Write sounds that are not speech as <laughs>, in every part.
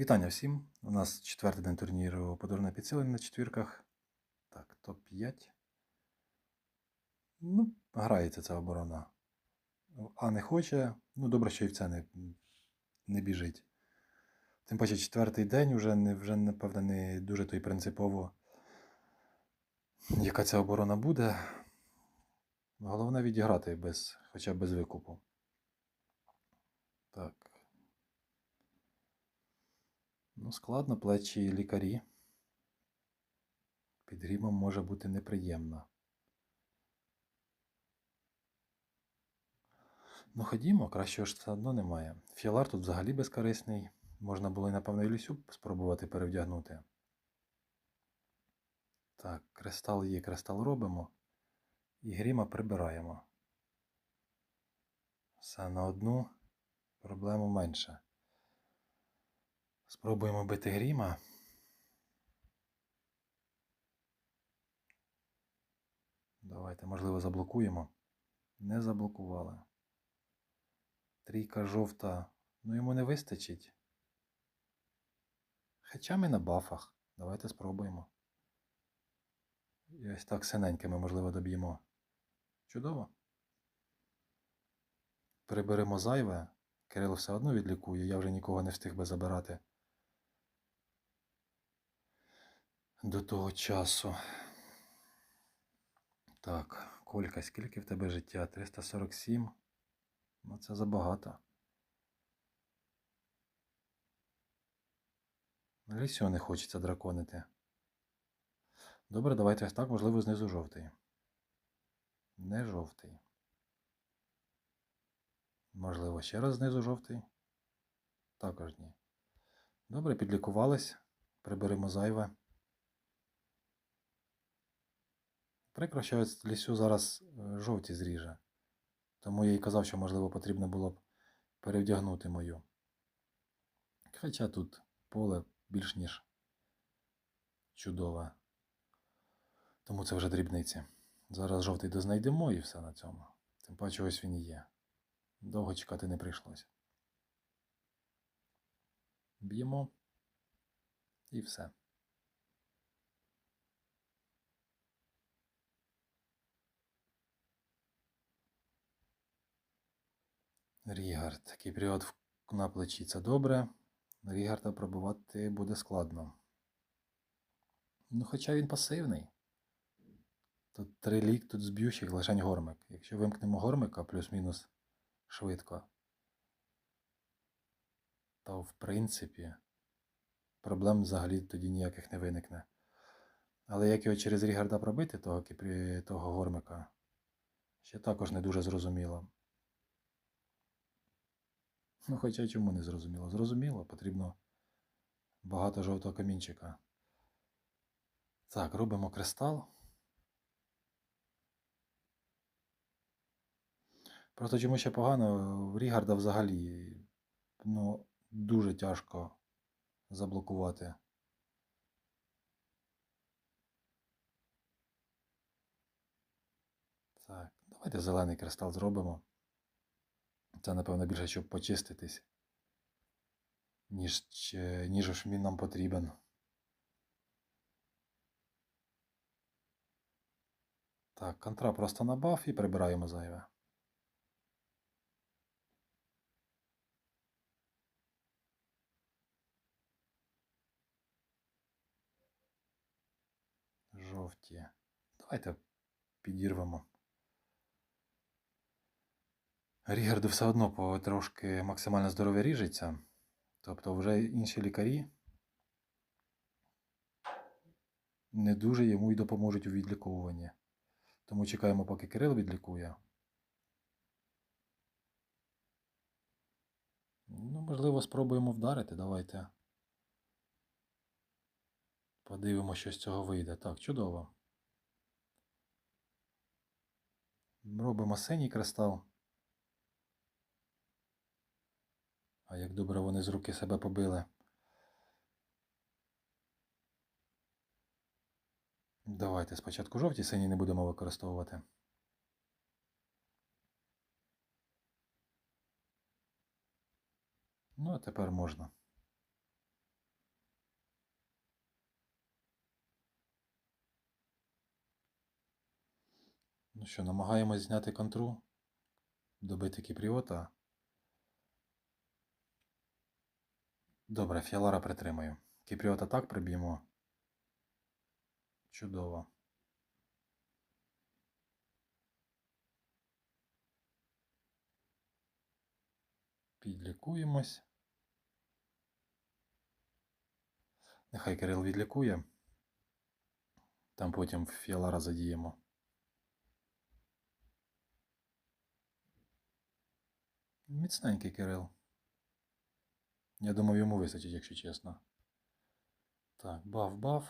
Вітання всім. У нас четвертий день турніру подорожне підсилення на четвірках. Так, топ-5. Ну, грається ця оборона. А не хоче. Ну, добре, що і в це не, не біжить. Тим паче четвертий день вже, не, вже напевно, не дуже то й принципово, яка ця оборона буде. Головне відіграти без, хоча б без викупу. Так. Ну, складно, плечі лікарі. Під грімом може бути неприємно. Ну, ходімо, кращого ж все одно немає. Фіалар тут взагалі безкорисний. Можна було, і, напевно, і лісю спробувати перевдягнути. Так, кристал є, кристал робимо. І гріма прибираємо. Все на одну проблему менше. Спробуємо бити гріма. Давайте, можливо, заблокуємо. Не заблокували. Трійка жовта. Ну йому не вистачить. Хоча ми на бафах. Давайте спробуємо. І ось так синенькими, можливо, доб'ємо. Чудово. Приберемо зайве. Кирило все одно відлікує, я вже нікого не встиг би забирати. До того часу. Так, Колька, скільки в тебе життя? 347. Ну, це забагато. Лісю не хочеться драконити. Добре, давайте ось так, можливо, знизу жовтий. Не жовтий. Можливо, ще раз знизу жовтий. Також ні. Добре, підлікувались. Приберемо зайве. Прикро, лісю зараз е, жовті зріже. Тому я й казав, що, можливо, потрібно було б перевдягнути мою. Хоча тут поле більш ніж чудове. Тому це вже дрібниці. Зараз жовтий дознайдемо і все на цьому. Тим паче ось він і є. Довго чекати не прийшлося. Б'ємо і все. Рігард. Кіпріот на плечі це добре. Рігарда пробувати буде складно. Ну, хоча він пасивний. Тут три лік, тут зб'ющих лишень гормик. Якщо вимкнемо гормика плюс-мінус швидко, то в принципі проблем взагалі тоді ніяких не виникне. Але як його через Рігарда пробити, того, того гормика, ще також не дуже зрозуміло. Ну, хоча чому не зрозуміло? Зрозуміло, потрібно багато жовтого камінчика. Так, робимо кристал. Просто чому ще погано, в Рігарда взагалі ну, дуже тяжко заблокувати. Так, давайте зелений кристал зробимо. Це, напевно, більше, щоб почиститись, ніж, ніж уж він нам потрібен. Так, контра просто на баф і прибираємо зайве. Жовті. Давайте підірвемо. Рігарду все одно потрошки максимально здоров'я ріжеться. Тобто вже інші лікарі не дуже йому й допоможуть у відліковуванні. Тому чекаємо, поки Кирил відлікує. Ну, можливо, спробуємо вдарити. Давайте. Подивимося, що з цього вийде. Так, чудово. Робимо синій кристал. як добре вони з руки себе побили. Давайте спочатку жовті, сині не будемо використовувати. Ну, а тепер можна. Ну що, намагаємось зняти контру, добити кіпріота. Добре, фіалара притримаю. Кіпріота так приб'ємо. Чудово. Підлікуємось. Нехай Кирил відлікує. Там потім фіалара задіємо. Міцненький Кирил. Я думав, йому вистачить, якщо чесно. Так, баф-баф.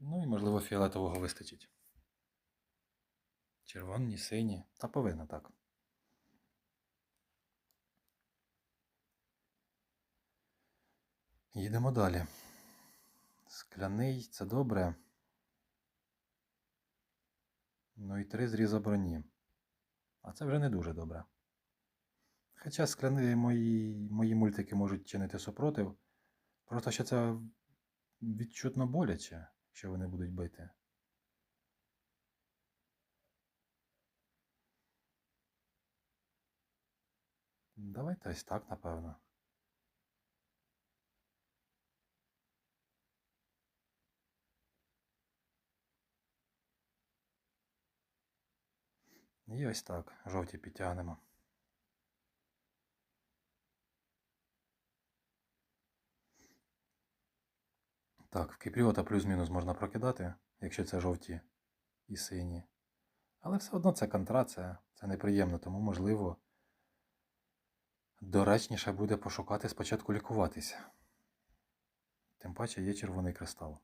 Ну і, можливо, фіолетового вистачить. Червоні, сині. Та повинно так. Їдемо далі. Скляний це добре. Ну і три зріза броні. А це вже не дуже добре. Хоча скляні мої, мої мультики можуть чинити супротив. Просто що це відчутно боляче, якщо вони будуть бити. Давайте ось так, напевно. І ось так, жовті підтягнемо. Так, в Кіпріота плюс-мінус можна прокидати, якщо це жовті і сині. Але все одно це контра, це, це неприємно, тому можливо доречніше буде пошукати спочатку лікуватися. Тим паче є червоний кристал.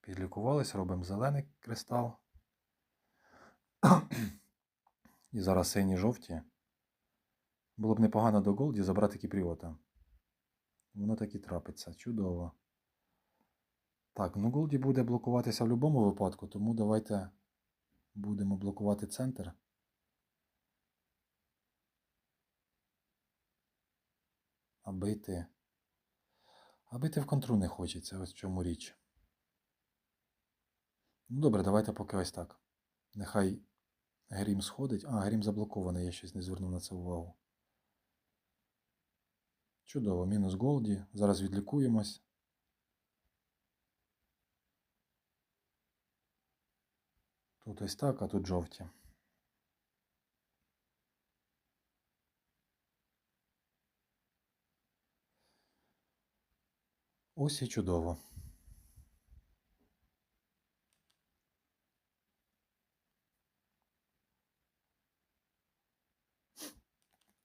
Підлікувались, робимо зелений кристал. І зараз сині жовті. Було б непогано до Голді забрати кіпріота. Воно так і трапиться. Чудово. Так, ну Голді буде блокуватися в будь-якому випадку, тому давайте будемо блокувати центр. А бити. А бити в контру не хочеться, ось в чому річ. Ну добре, давайте поки ось так. Нехай грім сходить. А, грім заблокований, я щось не звернув на це увагу. Чудово, мінус Голді. Зараз відлікуємось. Тут ось так, а тут жовті. Ось і чудово.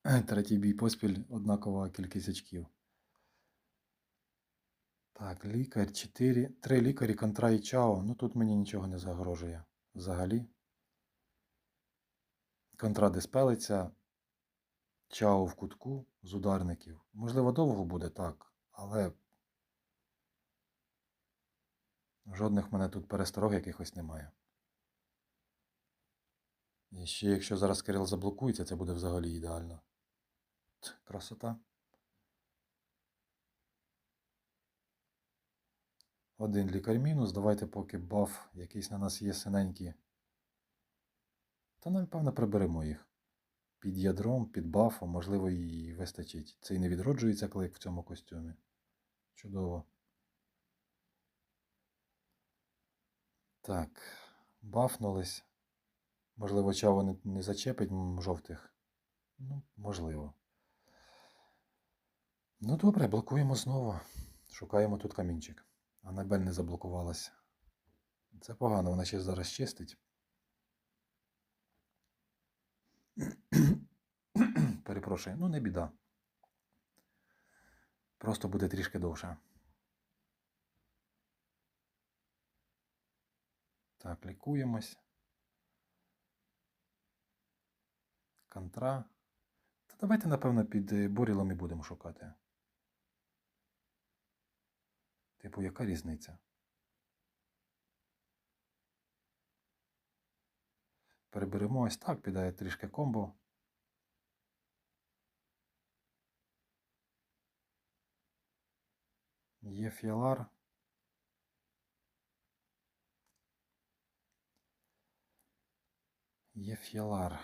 Третій бій поспіль однакова кількість очків. Так, лікар 4. Три лікарі контра і чао. Ну тут мені нічого не загрожує взагалі. Контра диспелиться. Чао в кутку з ударників. Можливо, довго буде так, але жодних мене тут пересторог якихось немає. І ще якщо зараз Кирил заблокується, це буде взагалі ідеально. Красота. Один лікар мінус. Давайте поки баф якийсь на нас є синенький. Та напевно приберемо їх. Під ядром, під бафом, можливо, і вистачить. Це і не відроджується клик в цьому костюмі. Чудово. Так, бафнулись. Можливо, чаво не, не зачепить жовтих. Ну, можливо. Ну добре, блокуємо знову. Шукаємо тут камінчик. Анабель не заблокувалася. Це погано, вона ще зараз чистить. <clears throat> Перепрошую, ну не біда. Просто буде трішки довше. Так, лікуємось. Контра. Та давайте, напевно, під борілом і будемо шукати. типу, яка різниця? Переберемо ось так, підає трішки комбо. Є фіалар. Є фіалар.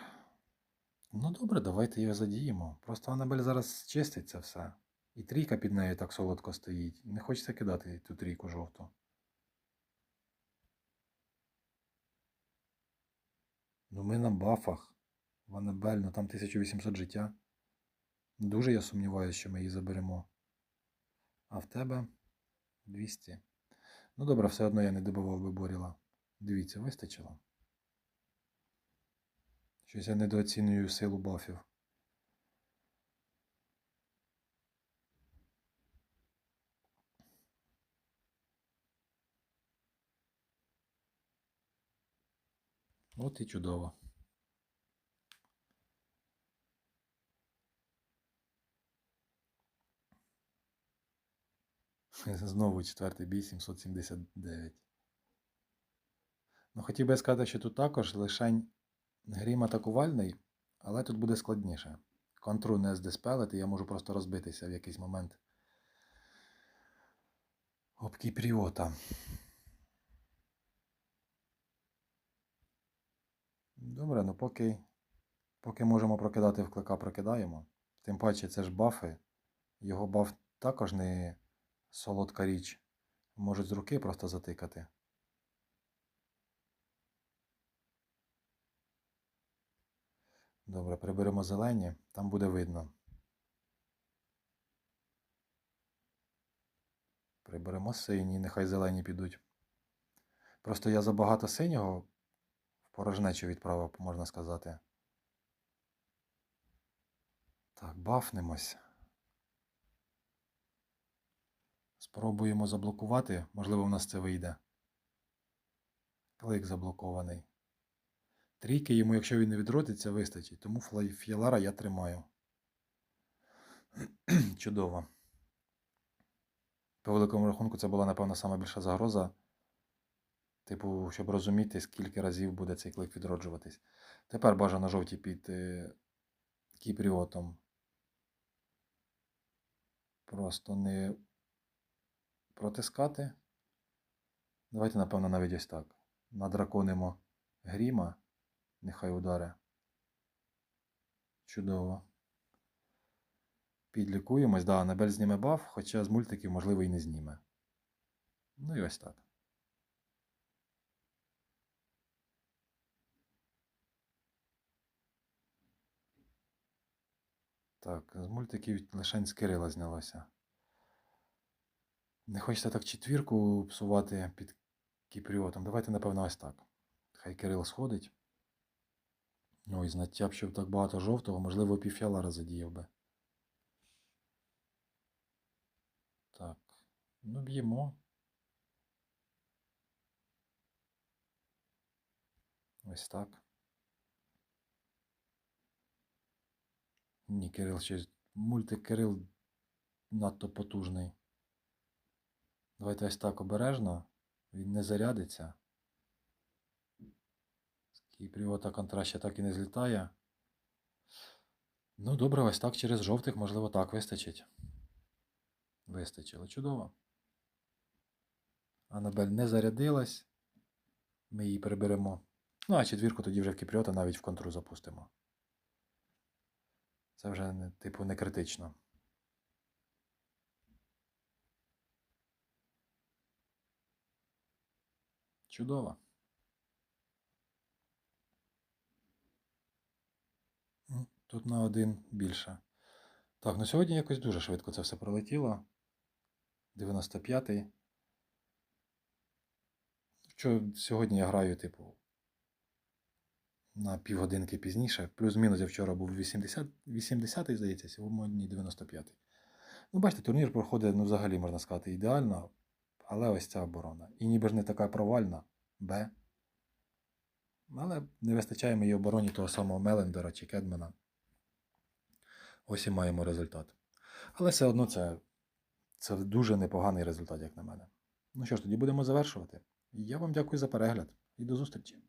Ну добре, давайте його задіємо. Просто Анабель зараз чиститься все. І трійка під нею так солодко стоїть. Не хочеться кидати ту трійку жовту. Ну ми на бафах. В Анабель, ну там 1800 життя. Дуже я сумніваюся, що ми її заберемо. А в тебе 200. Ну добре, все одно я не добивав би Боріла. Дивіться, вистачило. Щось я недооцінюю силу бафів. От і чудово. <laughs> Знову четвертий бій 779. Ну, хотів би сказати, що тут також лишень грім атакувальний, але тут буде складніше. Контру не здеспелити, я можу просто розбитися в якийсь момент. Об Кіпріота. Добре, ну поки, поки можемо прокидати в клика, прокидаємо. Тим паче це ж бафи. Його баф також не солодка річ. Можуть з руки просто затикати. Добре, приберемо зелені, там буде видно. Приберемо сині, нехай зелені підуть. Просто я забагато синього порожнечу відправив, можна сказати. Так, бафнемось. Спробуємо заблокувати. Можливо, в нас це вийде. Клик заблокований. Трійки йому, якщо він не відродиться, вистачить. Тому фіалара я тримаю. <clears throat> Чудово. По великому рахунку, це була, напевно, сама більша загроза. Типу, щоб розуміти, скільки разів буде цей клик відроджуватись. Тепер бажано жовті під кіпріотом. Просто не протискати. Давайте, напевно, навіть ось так. Надраконимо гріма. Нехай ударе. Чудово. Підлікуємось. Да, Анабель зніме баф, хоча з мультиків, можливо, і не зніме. Ну і ось так. Так, з мультиків лише з Кирила знялося. Не хочеться так четвірку псувати під кіпріотом. Давайте, напевно, ось так. Хай Кирил сходить. Ой, б, щоб так багато жовтого, можливо, півфіалара задіяв би. Так. Ну, б'ємо. Ось так. Ні, Кирил щось. Мультик Кирил надто потужний. Давайте ось так обережно. Він не зарядиться. Кіпріота контра ще так і не злітає. Ну, добре, ось так через жовтих, можливо, так вистачить. Вистачило. Чудово. Анабель не зарядилась. Ми її приберемо. Ну, а четвірку тоді вже в Кіпріота навіть в контру запустимо. Це вже, типу, не критично. Чудово. Тут на один більше. Так, ну сьогодні якось дуже швидко це все пролетіло. 95-й. Що сьогодні я граю, типу, на півгодинки пізніше. Плюс-мінус я вчора був 80, 80-й, здається, сьогодні 95-й. Ну, бачите, турнір проходить, ну, взагалі, можна сказати, ідеально. Але ось ця оборона. І ніби ж не така провальна. Б. Але не вистачає моїй обороні того самого Мелендера чи Кедмена. Ось і маємо результат. Але все одно це, це дуже непоганий результат, як на мене. Ну що ж, тоді будемо завершувати. Я вам дякую за перегляд і до зустрічі.